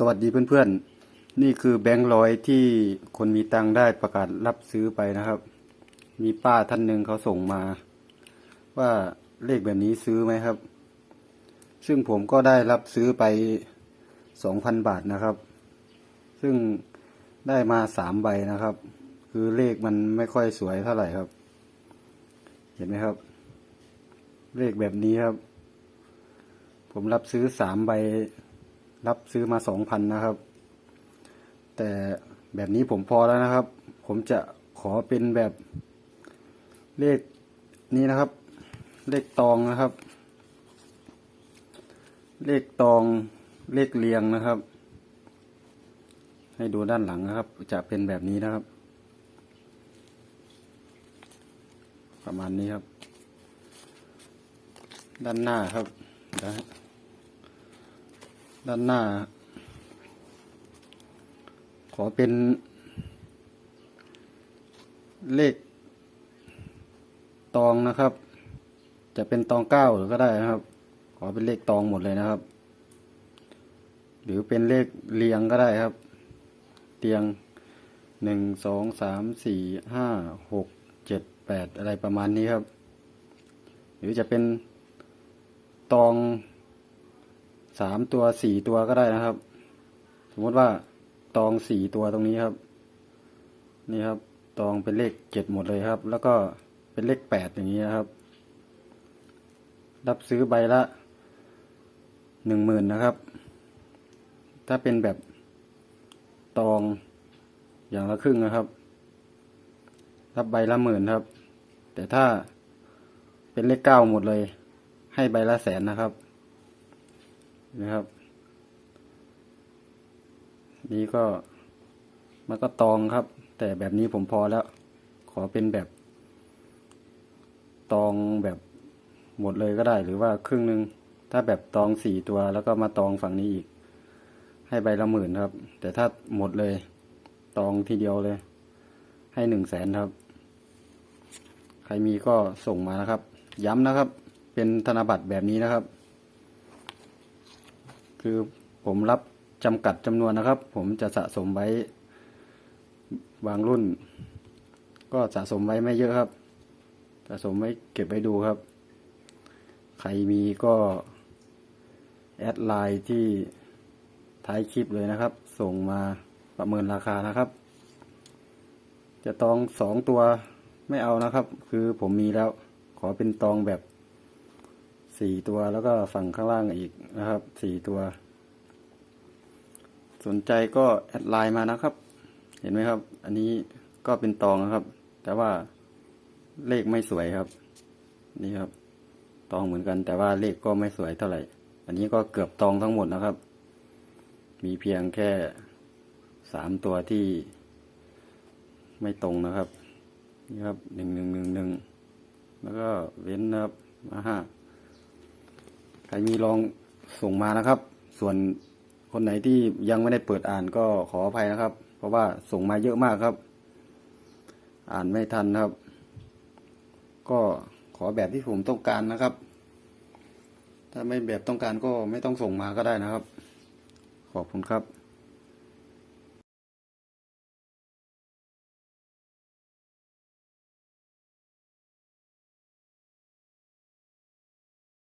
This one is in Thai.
สวัสดีเพื่อนๆ นี่คือแบงค์ร้อยที่คนมีตังได้ประกาศรับซื้อไปนะครับ มีป้าท่านหนึ่งเขาส่งมา ว่าเลขแบบนี้ซื้อไหมครับ ซึ่งผมก็ได้รับซื้อไปสองพันบาทนะครับ ซึ่งได้มาสามใบนะครับ คือเลขมันไม่ค่อยสวยเท่าไหร่ครับ เห็นไหมครับ เลขแบบนี้ครับ ผมรับซื้อสามใบ รับซื้อมาสองพันนะครับ แต่แบบนี้ผมพอแล้วนะครับ ผมจะขอเป็นแบบเลขนี้นะครับ เลขตองนะครับ เลขตองเลขเรียงนะครับ ให้ดูด้านหลังนะครับ จะเป็นแบบนี้นะครับ ประมาณนี้ครับ ด้านหน้าครับนะฮะ ด้านหน้า ขอเป็นเลข ตองนะครับ จะเป็นตองเก้าหรือก็ได้นะครับ ขอเป็นเลขตองหมดเลยนะครับ หรือเป็นเลขเรียงก็ได้ครับ เตียงหนึ่งสองสามสี่ห้าหกเจ็ดแปดอะไรประมาณนี้ครับ หรือจะเป็นตอง สามตัวสี่ตัวก็ได้นะครับ สมมติว่าตองสี่ตัวตรงนี้ครับ นี่ครับ ตองเป็นเลขเจ็ดหมดเลยครับ แล้วก็เป็นเลขแปดอย่างนี้นะครับ รับซื้อใบละหนึ่งหมื่นนะครับ ถ้าเป็นแบบตองอย่างละครึ่งนะครับ รับใบละหมื่นครับ แต่ถ้าเป็นเลขเก้าหมดเลย ให้ใบละแสนนะครับ นะครับ นี่ก็มันก็ตองครับ แต่แบบนี้ผมพอแล้ว ขอเป็นแบบ ตองแบบหมดเลยก็ได้หรือว่าครึ่งหนึ่งถ้าแบบตองสี่ตัวแล้วก็มาตองฝั่งนี้อีก ให้ใบละหมื่นครับ แต่ถ้าหมดเลย ตองทีเดียวเลย ให้หนึ่งแสนครับ ใครมีก็ส่งมานะครับ ย้ำนะครับ เป็นธนบัตรแบบนี้นะครับ คือผมรับจำกัดจำนวนนะครับ ผมจะสะสมไว้บางรุ่น ก็สะสมไว้ไม่เยอะครับ สะสมไว้เก็บไว้ดูครับ ใครมีก็แอดไลน์ที่ท้ายคลิปเลยนะครับ ส่งมาประเมินราคานะครับ จะตองสองตัวไม่เอานะครับ คือผมมีแล้วขอเป็นตองแบบ สี่ตัวแล้วก็ฝั่งข้างล่างอีกนะครับสี่ตัว สนใจก็แอดไลน์มานะครับ เห็นไหมครับ อันนี้ก็เป็นตองนะครับ แต่ว่าเลขไม่สวยครับ นี่ครับ ตองเหมือนกัน แต่ว่าเลขก็ไม่สวยเท่าไหร่ อันนี้ก็เกือบตองทั้งหมดนะครับ มีเพียงแค่สามตัวที่ไม่ตรงนะครับ นี่ครับหนึ่งหนึ่งหนึ่งหนึ่งแล้วก็เว้นนะครับมาห้า ใครมีลองส่งมานะครับ ส่วนคนไหนที่ยังไม่ได้เปิดอ่านก็ขออภัยนะครับ เพราะว่าส่งมาเยอะมากครับ อ่านไม่ทันครับ ก็ขอแบบที่ผมต้องการนะครับ ถ้าไม่แบบต้องการก็ไม่ต้องส่งมาก็ได้นะครับ ขอบคุณครับ